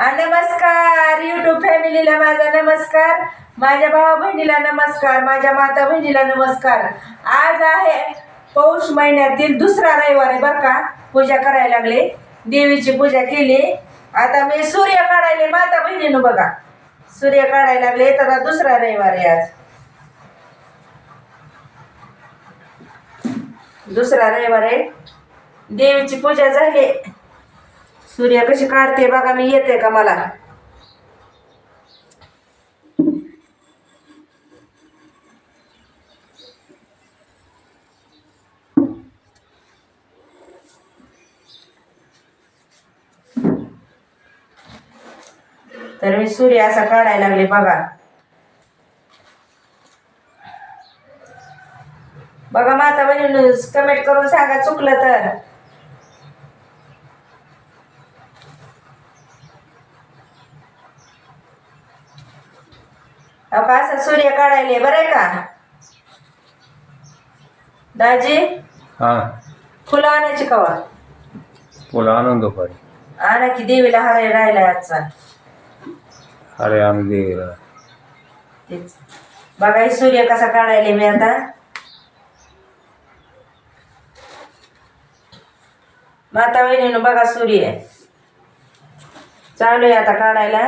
नमस्कार युट्यूब फॅमिलीला माझा नमस्कार माझ्या भावा बहिणीला नमस्कार माझ्या माता बहिणीला नमस्कार. आज आहे पौष महिन्यातील दुसरा रविवार आहे बरं का पूजा करायला लागले देवीची पूजा केली. आता मी सूर्य काढायले माता बहिणीनं बघा. सूर्य काढायला लागले तर आता दुसरा रविवार आहे आज. दुसरा रविवार आहे. देवीची पूजा झाली. सूर्य कशी काढते बघा मी येते का मला? तर मी सूर्य असा काढायला लागले बघा. बघा माता बहिणी कमेंट करून सांगा चुकलं तर. का असं सूर्य काढायले? बरं आहे का? दाजी हा. फुलं आणायची कवा? तुला आनंद दुपारी आणा की देवीला हराय राहिलाय आजचा. अरे आम्ही दे तेच. बघा हे सूर्य कसा काढायले मी आता. माता बहिणीनं बघा सूर्य. चालू आहे आता काढायला.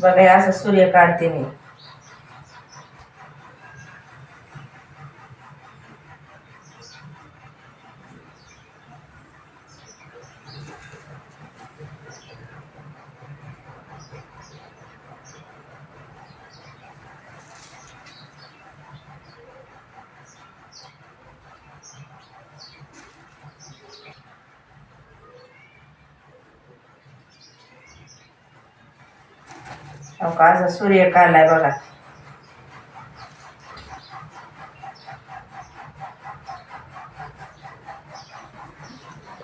बघा असं सूर्य काढते मी. अहो का असा सूर्य काढलाय बघा.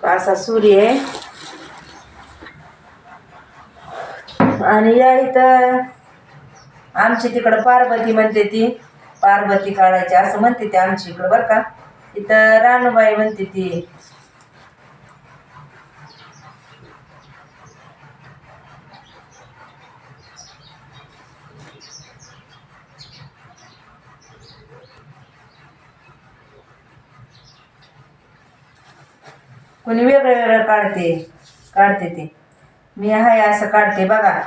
असा सूर्य आहे. आणि या इथं आमची तिकडं पार्वती म्हणते ती. पार्वती काढायची असं म्हणते ती आमची इकडं बरं का. इथं रानूबाई म्हणते ती. कोणी वेगळं वेगळं काढते काढते ते. मी हाय असं काढते बघा.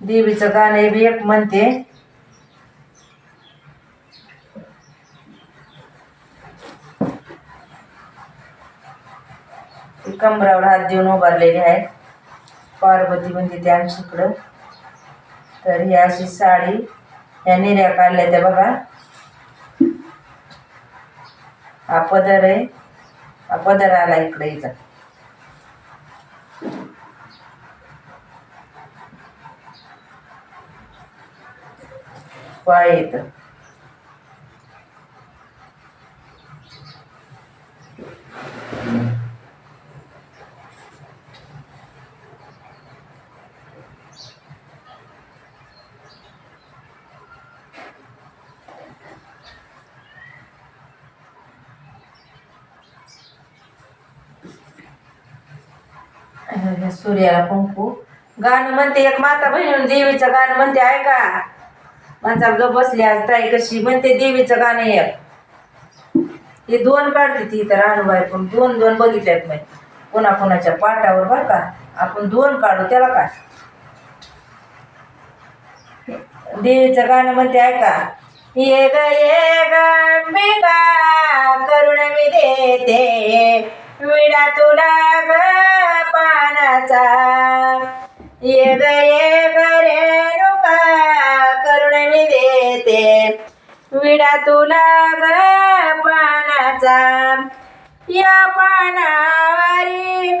देवीचं गाणं बी एक म्हणते. ती कमरावर हात देऊन उभारलेली आहे. पार्वती म्हणते ते आमच्या इकडं तर ही अशी साडी ह्या निर्या काढल्या त्या बघा. हा पदर आहे. हा पदर आला इकडे इथं. पाय येतं सूर्याला कुंकू गाणं म्हणते एक माता बहिणी देवीचं गाणं म्हणते ऐका. माझा ग बसली आज ताई कशी म्हणते देवीचं गाणं एक हे दोन काढते ती तर रानूबाई पण दोन दोन बघितल्यात मी कोणा कोणाच्या पाटावर बरं का? आपण दोन काढू त्याला काय? देवीचं गाणं म्हणते ऐका. ये ग ये तुला ग पानाचा. या पानावरी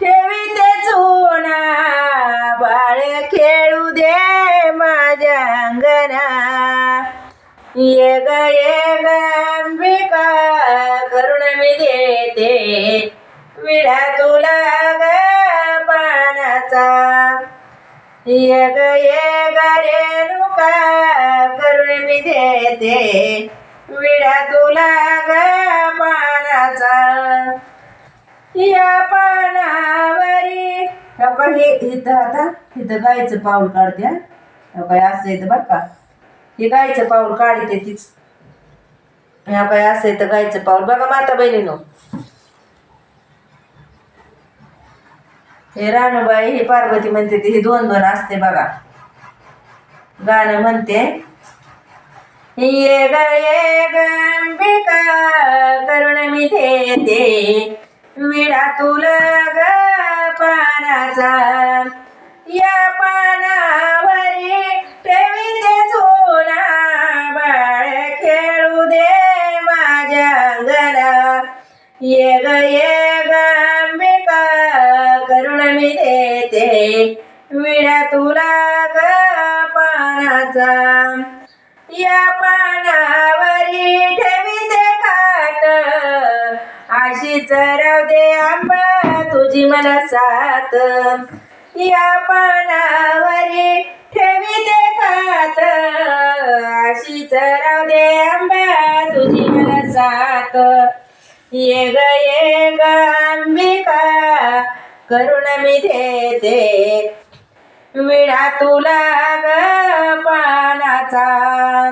ठेवीते चुना. बाळ खेळू दे माझ्या अंगणा. ये ग ये गंबिका करुण मी देते. विडा तुला ग पाण्याचा ये ग ये ग रेणुका करुण मी देते? विडा तुला ग पानाचा. या पानावरी. हे इथं आता इथं गायचं पाऊल काढते हा. हो असं येतं बरं का. हे गायचं पाऊल काढते तीच. ह्या काय असं येतं गायचं पाऊल. बघा माता बहिणीनो. हे राणूबाई हे पार्वती म्हणते ती हे दोन दोन असते बघा. गाणं म्हणते. ये गये गंबिका करुण मी देते. विडा तुला ग पानाचा. या पानावरी ठेवीते चोना बाळ खेळू दे माझ्या घरा ये गये गंबिका करुण मी देते. विडा तुला माझा. या पानावरी ठेवीते खात. अशी चराव दे आंबा तुझी मला सात या पानावरी ठेवीते खात. अशी चराव दे आंबा तुझी मला सात ये ग ये ग अंबिका करुण मी देते. विडा तुला ग पानाचा.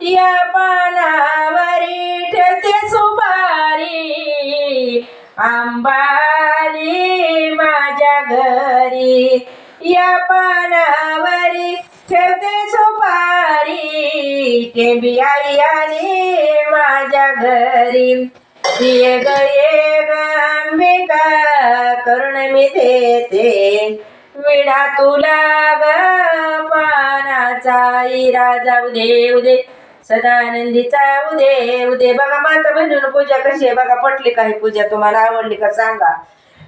या पानावरी ठेवते सुपारी. आंबाली माझ्या घरी. या पानावरी ठेवते सुपारी. ते बियाई आली माझ्या घरी. ये ग ये ग अंबिका करुण मी देते. विडा तुला ग पानाचा राजा उदे उदे सदानंदीचा उदे उदे बघा माता म्हणून पूजा कशी आहे? बघा पटली काही पूजा? तुम्हाला आवडली का सांगा.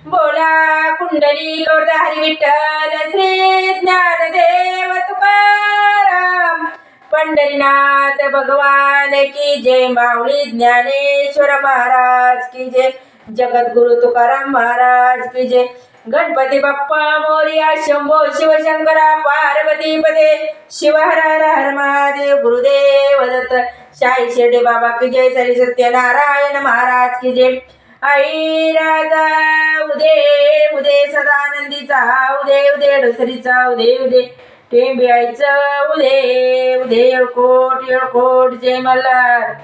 बोला कुंडली गौरदा हरी विठ्ठल श्री ज्ञानदेव तुकाराम. पंढरीनाथ भगवान की जय. माऊली ज्ञानेश्वर महाराज की जय. जगद्गुरु तुकाराम महाराज की जय. गणपती बाप्पा मोर्या शंभो शिवशंकरा पार्वती पदे शिव हर हर हर महादेव गुरुदेव दत्त शाही शेडे बाबा की जय श्री सत्यनारायण महाराज की जय. आई राजा उदे उदे सदानंदीचा उदे उदे डोसरीचा उदे उदे. टेंबियायचं उदे उदे येळकोट येळकोट जय मल्हार.